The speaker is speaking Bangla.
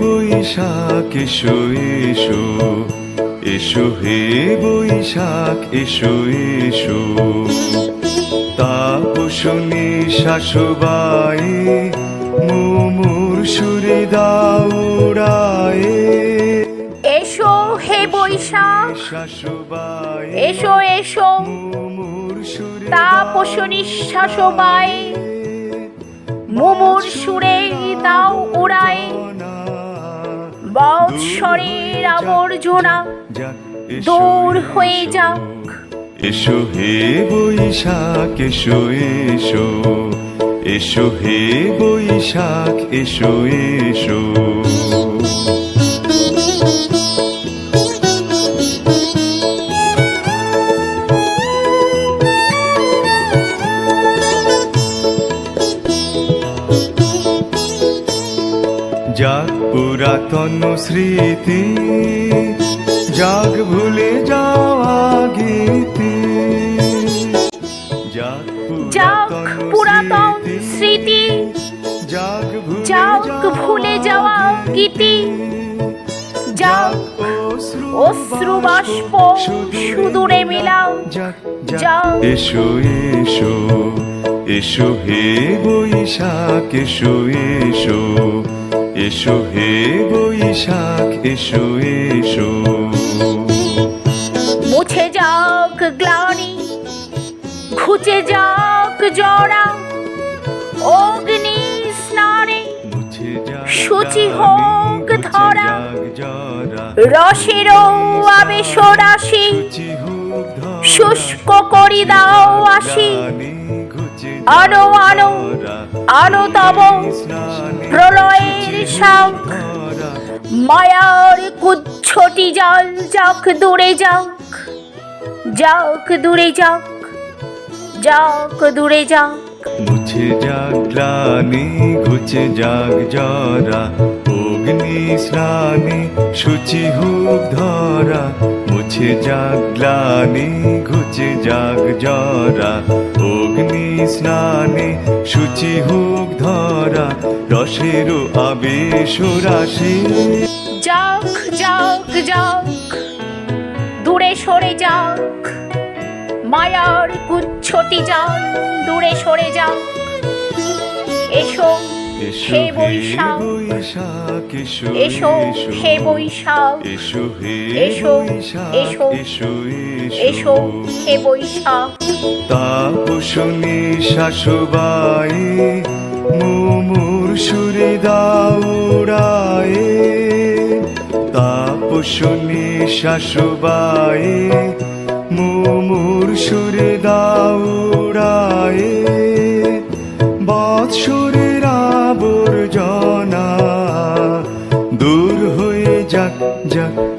বৈশাখ এসো এসো। এসো হে বৈশাখ এসো এসো। তাপসনী শাশুবাই মুমুর সুরে দাউড়ায়ে এসো হে বৈশাখ শাশুবাই এসো এসো। মুমুর সুরে তাপস নিঃশ্বাস বাই মুমুর সুরে দাও উড়ায় বৎসরের আবর্জনা দূর হয়ে। যাক। এসো হে বৈশাখ এসো এসো এসো হে বৈশাখ এসো এসো পুরাতন স্মৃতি যাক ভুলে যাওয়া গীতি যাক পুরাতন স্মৃতি যাক ভুলে যাওয়া গীতি। যাক অশ্রু বাষ্প সুদূরে মেলাও। এসো এসো এসো হে বৈশাখ এসো এসো। এসো হে বৈশাখ এসো এসো মুছে যাক গ্লানি ঘুচে যাক জরা অগ্নি স্নানে গ্লানি, হোক ধরা। রসের আবেশ রাশি শুষ্ক করি দাও আসি আনো আনো আনো তব প্রলয়ের শাক। মায়ার কুচ্ছটি জল যাক দূরে যাক যাক দূরে যাক যাক দূরে যাক। মুছে যাক গ্লানি, ঘুচে যাক জরা, অগ্নি স্নানে শুচি হোক ধরা। মুছে যাক গ্লানি, ঘুচে যাক জরা, অগ্নি স্নানে শুচি হোক ধরা, রসের আবেশ রাশি। যাক যাক যাক দূরে সরে যাক মায়ার কুচ্ছটি যাক, দূরে সরে যাক, এসো। হে হে বৈশাখ। এসো হে বৈশাখ। এসো এসো, এসো, এসো এসো হে বৈশাখ। তাপসনী শাশুবাই মুমুর সুরে দাউড়ায়ে তাপসনী শাশুবাই মুমুর সুরে দাউড়ায়ে